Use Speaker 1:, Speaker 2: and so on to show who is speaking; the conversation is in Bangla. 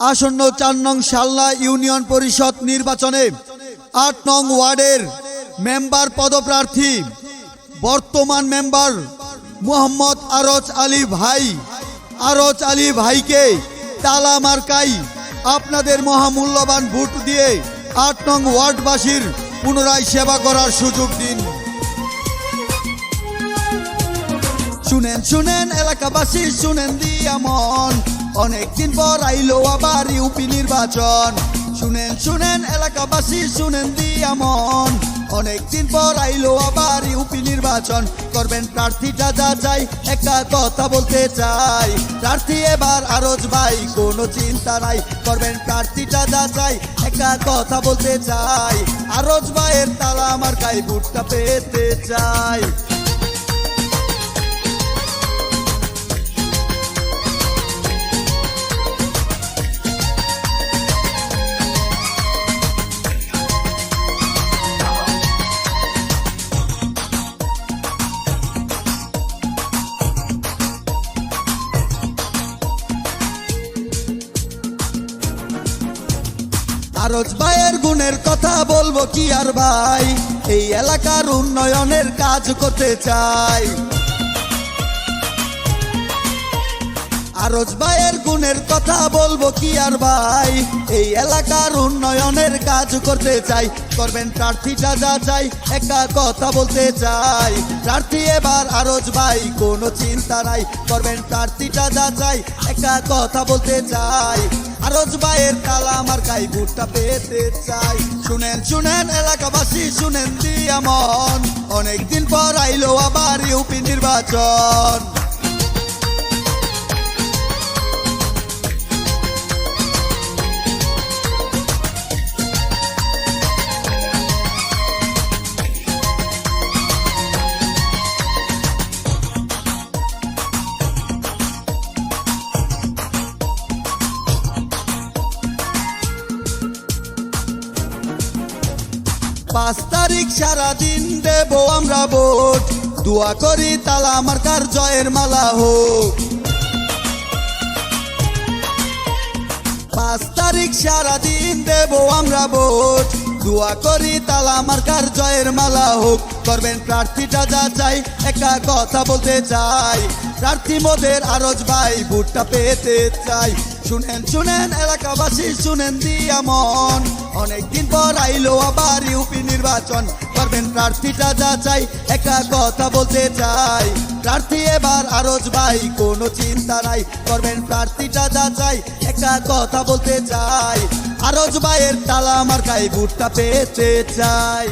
Speaker 1: আসন্ন চার নং সাল্লা ইউনিয়ন পরিষদ নির্বাচনে আট নং ওয়ার্ডের মেম্বার পদপ্রার্থী বর্তমান মেম্বার মোহাম্মদ আরজ আলী ভাই। আরজ আলী ভাইকে তালা মার্কাই আপনাদের মহামূল্যবান ভোট দিয়ে আট নং ওয়ার্ডবাসীর পুনরায় সেবা করার সুযোগ দিন। শুনেন শুনেন, এলাকাবাসী, শুনেন দিয়া মন। অনেকদিন পর আইলো আবার ইউপি নির্বাচন। শুনেন শুনেন, এলাকাবাসী, শুনেন দিয়া মন অনেকদিন পর আইলো আবার ইউপি নির্বাচন। করবেন প্রার্থীটা যা চাই, একটা কথা বলতে চাই। প্রার্থী এবার আরজ ভাই, কোনো চিন্তা নাই। করবেন প্রার্থীটা যা চাই, একটা কথা বলতে চাই। আরজ ভাইয়ের তালা আমার গায়ে বুটটা পেতে চাই। আরজ ভাইয়ের গুণের কথা বলব কি আর ভাই? এই এলাকার উন্নয়নের কাজ করতে চাই। আরজ ভাইয়ের গুণের কথা বলব কি আর ভাই? এই এলাকার উন্নয়নের কাজ করতে চাই। করবেন প্রার্থীটা যা চাই, একটা কথা বলতে চাই। প্রার্থী এবার আরজ ভাই, কোনো চিন্তা নাই। করবেন প্রার্থীটা যা চাই, একটা কথা বলতে চাই। ভাইয়ের তালা আমার গাই বুটটা পেতে চাই। শুনেন শুনেন, এলাকাবাসী, শুনেন দিয়া মন। অনেকদিন পর আইলো আবার ইউপি নির্বাচন। পাঁচ তারিখ সারা দিন দেব আমরা ভোট। দোয়া করি তালা আমার কার জয়ের মালা হোক। পাঁচ তারিখ সারা দিন দেব আমরা ভোট। দোয়া করি তালা আমার কার জয়ের মালা হোক। করবেন প্রার্থীটা যা চাই, একা কথা বলতে চাই। প্রার্থী মোদের আরজ ভাই, ভোটটা পেতে চাই। শুনেন শুনেন, এলাকাবাসী, শুনেন দিয়া মন। অনেকদিন পর আইলো আবার নির্বাচন করবেন প্রার্থীটা যা চাই একা কথা বলতে চাই। প্রার্থী এবার আরজ ভাই, কোনো চিন্তা নাই, করবেন প্রার্থীটা যা চাই একা কথা বলতে চাই। আরজ ভাইয়ের তালা আমার গায়ে বুটটা পেতে চাই।